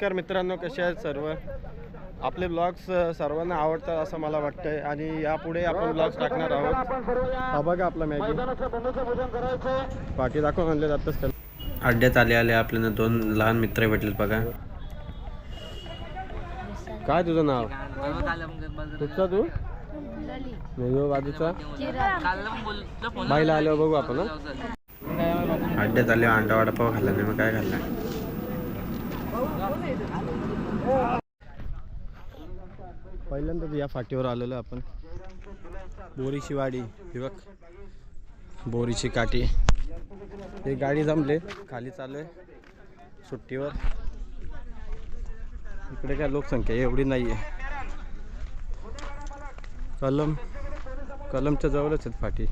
नमस्कार मित्रांनो कसे आहेत सर्व? आपले ब्लॉग्स सर्वांना आवडतात असं मला वाटतंय आणि यापुढे आपण ब्लॉग्स टाकणार आहोत. हा बघा आपला मॅगी पाठी दाखवून आणले जातच त्याला. अड्ड्यात आले आले आपल्याला दोन लहान मित्र भेटले बघा. काय तुझं नाव? कुठचा तू? मेघो बाजूचा? बाईला आल्यावर बघू आपण अड्ड्यात आले अंडा वडापाव खाल्ला नाही मग काय खाल्ला? पहिल्यांदाच या फाटीवर आलेलो आपण. बोरीची वाडी युवक. बोरीची काठी. हे गाडी जमले. खाली चालू आहे सुट्टीवर. इकडे काय लोकसंख्या एवढी नाही आहे कलम कलमच्या जवळच आहेत फाटी.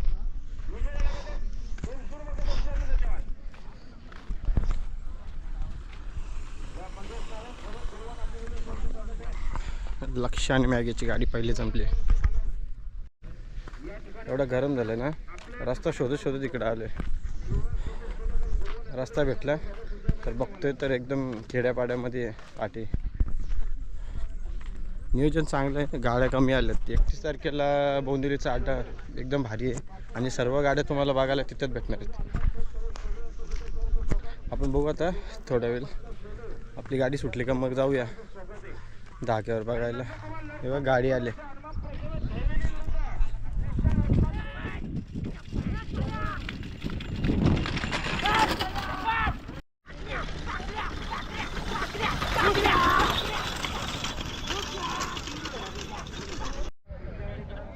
लक्ष आणि मॅगीची गाडी पहिली संपली एवढं गरम झालं ना रस्ता शोधत शोधत इकडे आले रस्ता भेटला तर बघतोय तर एकदम खेड्यापाड्यामध्ये पाठी. नियोजन चांगलं आहे गाड्या कमी आल्यात. एकतीस तारखेला बोंदिरीचा आटा एकदम भारी आहे आणि सर्व गाड्या तुम्हाला बघायला तिथेच भेटणार आहेत. आपण बघू आता थोड्या वेळ. आपली गाडी सुटली का मग जाऊया. धाक्यावर बघायला. तेव्हा गाडी आले.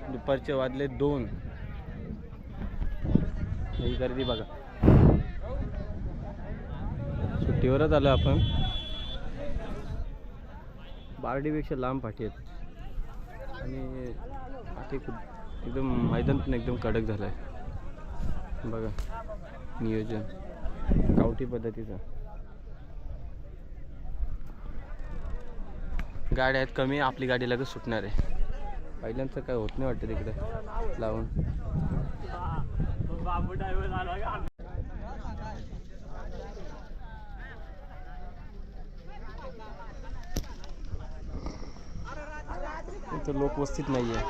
दुपारचे वाजले दोन. ही गर्दी बघा. सुट्टीवरच आलो आपण. बारडीपेक्षा लांब पाठी आहेत. आणि पाठी खूप एकदम मैदान पण एकदम कडक झालं आहे. बघा नियोजन. गावठी पद्धतीचं. गाड्या आहेत कमी आपली गाडी लगेच सुटणार आहे. पहिल्यांचं काय होत नाही वाटतं तिकडे. लावून. इथं लोक वस्तीत नाही आहे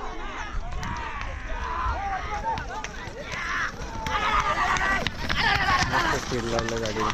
मस्त स्पीड लागलं गाडी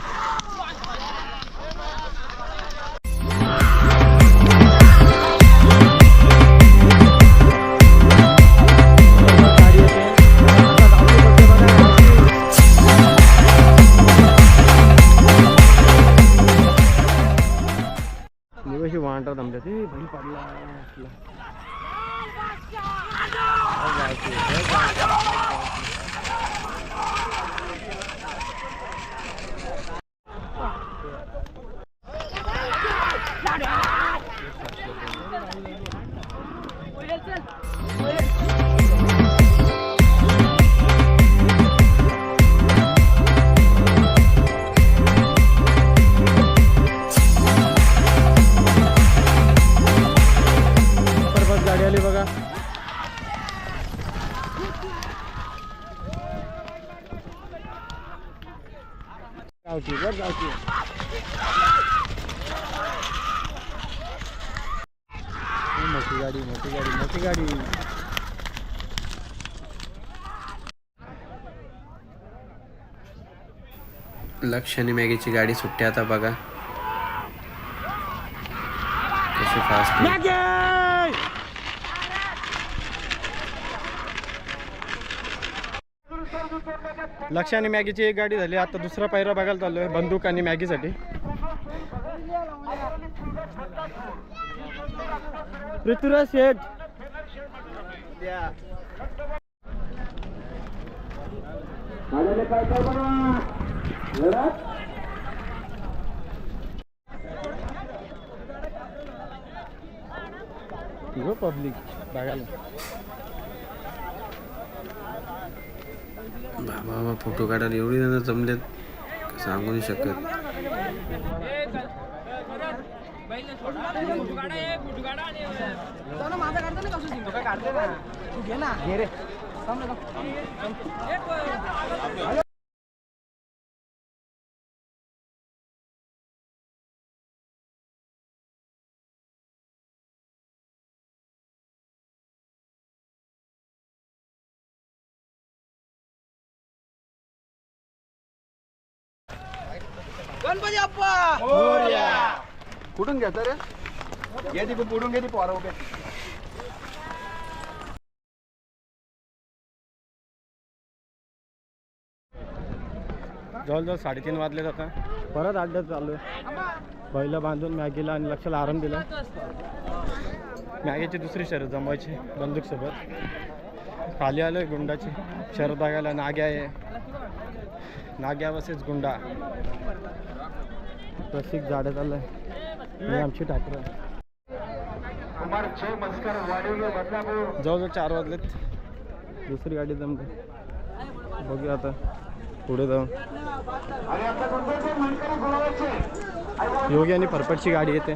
मोठी गाडी मोठी गाडी मोठी गाडी. लक्ष आणि मॅगीची गाडी सुट्टी आता बघा. कशी फास्ट लक्ष आणि मॅगीची एक गाडी झाली. आता दुसरा पायरा बघायला चाललोय बंदूक आणि मॅगीसाठी. पृथ्वीराज शेठ. पब्लिक बाबा फोटो काढायला एवढी जण जमलेत सांगू नाही शकत. माझा काढतो ना कसं तू काय काढते ना तू घे ना घे रे कुठून घेता रे घे ती बुडून घे ती पोरा उभे. जवळजवळ साडेतीन वाजले आता परत अड्ड्यात चालू आहे पहिलं बांधून मॅगीला आणि लक्षाला आराम दिला. मॅगीची दुसरी शर्यत जमवायची बंदूकसोबत. खाली आलोय गुंडाची. शर्यत बघायला नाग्या आहे. नाग्या बसेच गुंडा. रसिक जाडे चाललंय आणि आमची ठाकर. जवळजवळ चार वाजलेत. दुसरी गाडी जमते. बघूया आता. पुढे जाऊन. योगी आणि परपटची गाडी येते.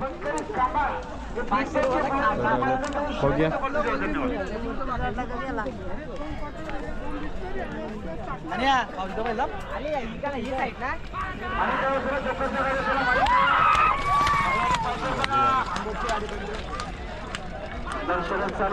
बघूया. आणि या, पावसाचं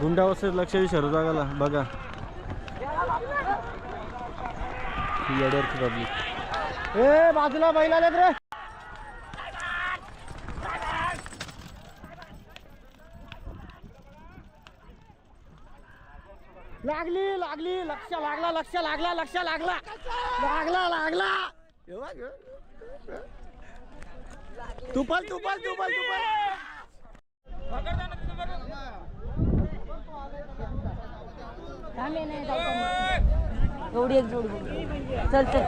गुंडावस्थेत लक्ष विचारू जागाला. बघा. पब्लिक ए बाजूला बैल आलेत रे. लागली लागली. लक्ष लागला लक्ष लागला लक्ष लागला. लागला लागला. हे तुपल तुपल तुपल तुपल एवढी एक जोड चल चल.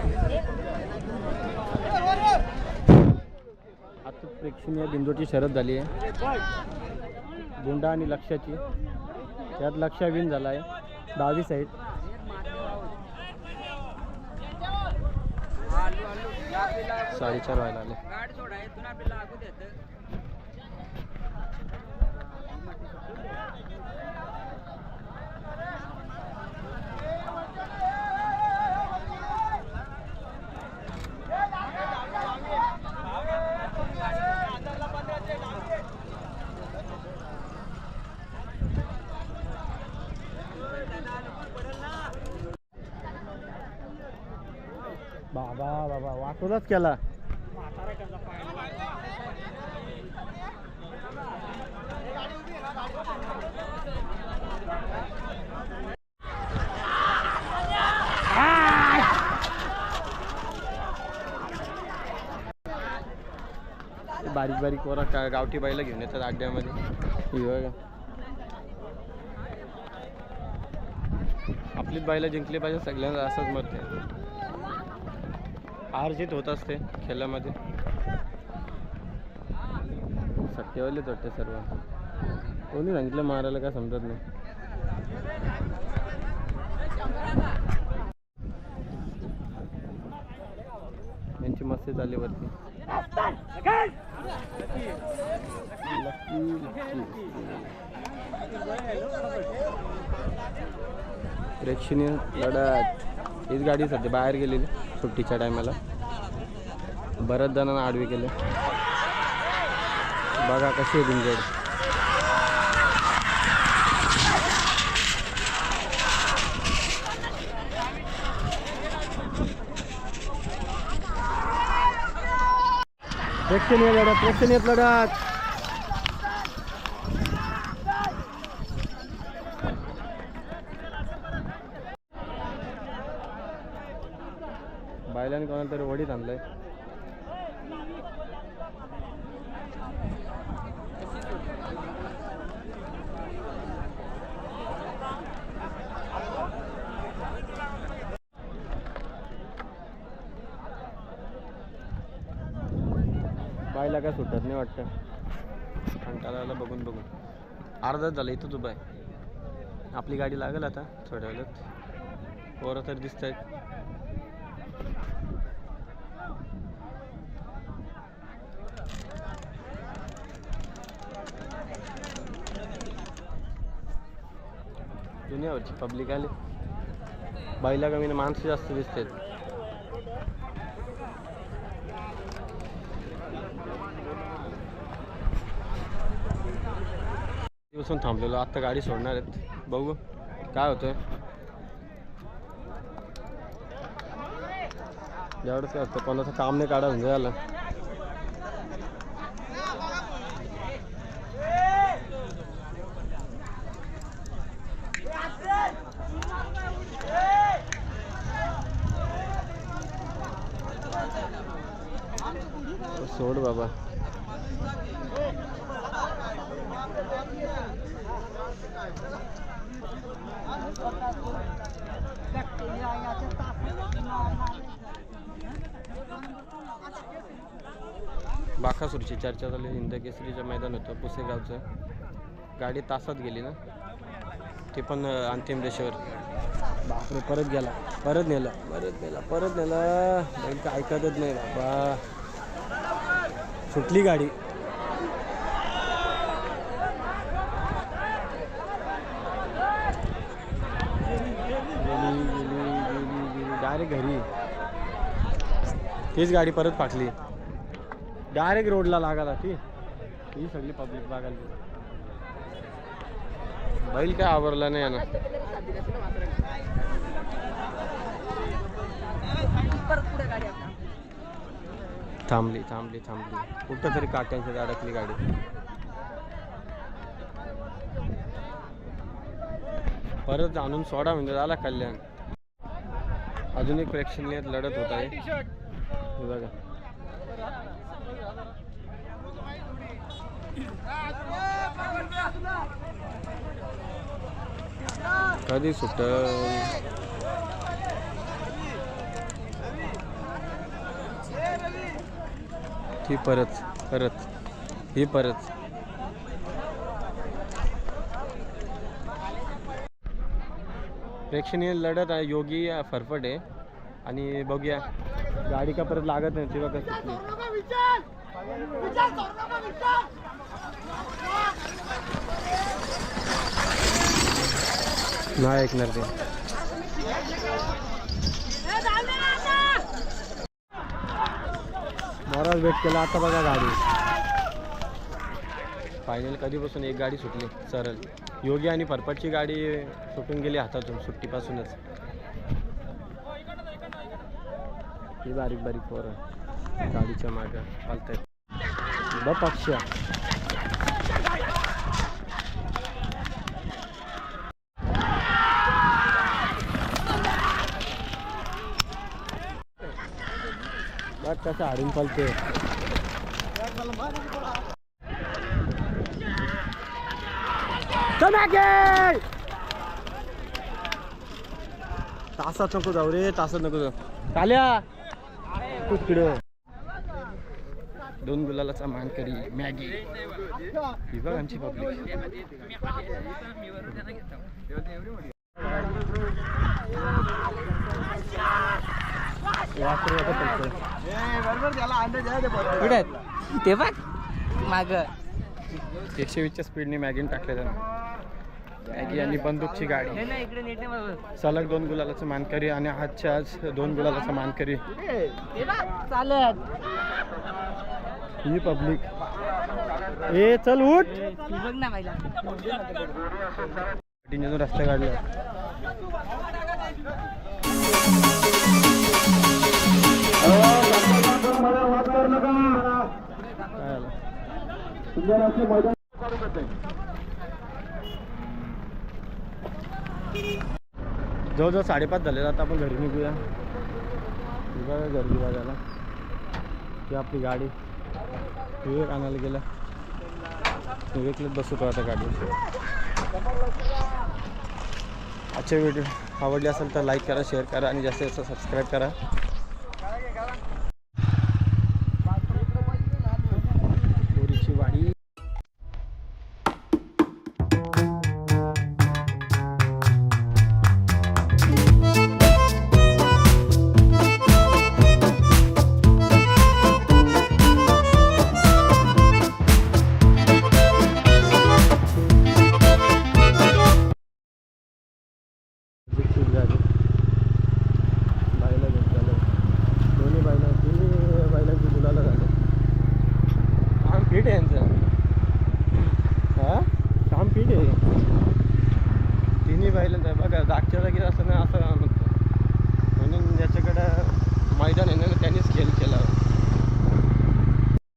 आता प्रेक्षणीय बिंदूची शरद झाली आहे. गुंडा आणि लक्षाची त्यात लक्ष विन झाला आहे डावी साईड साडेचार व्हायला आले बाबा बाबा केला. बारीक बारीक पोरं का गावठी बाईला घेऊन येतात अड्ड्यामध्ये आपलीच बाईला जिंकली पाहिजे सगळ्यांना असंच मत आहे. हार होत असते खेळामध्ये. सट्टेवालेच वाटते सर्व. कोणी सांगितलं मारायला काय समजत नाही. यांची मस्ती चालली वरती. प्रेक्षणीय लढत. हीच गाडी सध्या बाहेर गेलेली सुट्टीच्या टायमाला बऱ्याच जणांना आडवे केले. बघा कशी आहे बिनजोड. प्रेक्षणीय लढत प्रेक्षणीय लढत. बायला काय सुटत नाही वाटतं. कंटाळाला बघून बघून. अर्धाच झालं इथंच उभा आहे. आपली गाडी लागेल आता थोड्या वेळात. पोरं तर दिसत आहेत. दुनियावरची पब्लिक आली. बाईला कमी माणसं जास्त दिसतात दिवसून थांबलेलो. आत्ता गाडी सोडणार आहेत. बघू. काय होतंय? एवढंच काय होतं कोणाचं काम नाही काढा म्हणजे झालं. सोड बाबा. बाकासूरची चर्चा झाली हिंद केसरीचं मैदान होतं पुसेगावचं. गाडी तासात गेली ना? ते पण अंतिम रेषेवर. बापरे परत गेला. परत नेला. परत नेला परत नेला. ऐकतच नाही बाबा. सुटली गाडी गेली गेली गेली गेली डायरेक्ट घरी तीच गाडी परत फाकली डायरेक्ट रोडला लागला ती. ही सगळी पब्लिक बघायला बैल काय आवरला नाही ना थांबली थांबली थांबली. कुठं तरी काट्यांच्या अडकली गाडी. परत आणून सोडा म्हणजे झाला कल्याण. अजून एक प्रेक्षणीय लढत होत आहे. हे बघा. कधी सुट ही परत परत ही परत. प्रेक्षणीय लढत आहे योगी फरफट. आहे आणि बघूया. गाडी का परत लागत नाही तेव्हा कसं? नाही ऐकणार ते. महाराज भेट केला आता बघा गाडी. फायनल कधीपासून एक गाडी सुटली? सरळ. योगी आणि फरफटची गाडी सुटून गेली हातातून सुट्टीपासूनच. ही बारीक बारीक पोरं गाडीच्या मागं चालतायत. ब पक्ष. बघ कसं हाडून चालते तासात नको जाऊ रे तासात नको जाऊ. काल्या तिकडं दोन गुलालाचा मानकरी मॅगी. ही बघ आमची पब्लिक ते बघ माग. एकशे वीसच्या स्पीडने मॅगीन टाकले त्यानं. मॅगी आणि बंदूकची गाडी. इकडे नीट नाही बघ. सलग दोन गुलालाचं मानकरी आणि आजच्या आज दोन गुलालाचा मानकरी. ही पब्लिक. ए चल उठ. रस्ता काढला काय आलं? जवळजवळ साडेपाच झाले आता आपण घरी निघूया. ही घर गर्दी बघायला ती आपली गाडी. विवेक आणायला गेला. विवेकलाच बसवतो आता गाडी अच्छा व्हिडिओ आवडले असेल तर लाईक करा शेअर करा आणि जास्तीत जास्त सबस्क्राईब करा.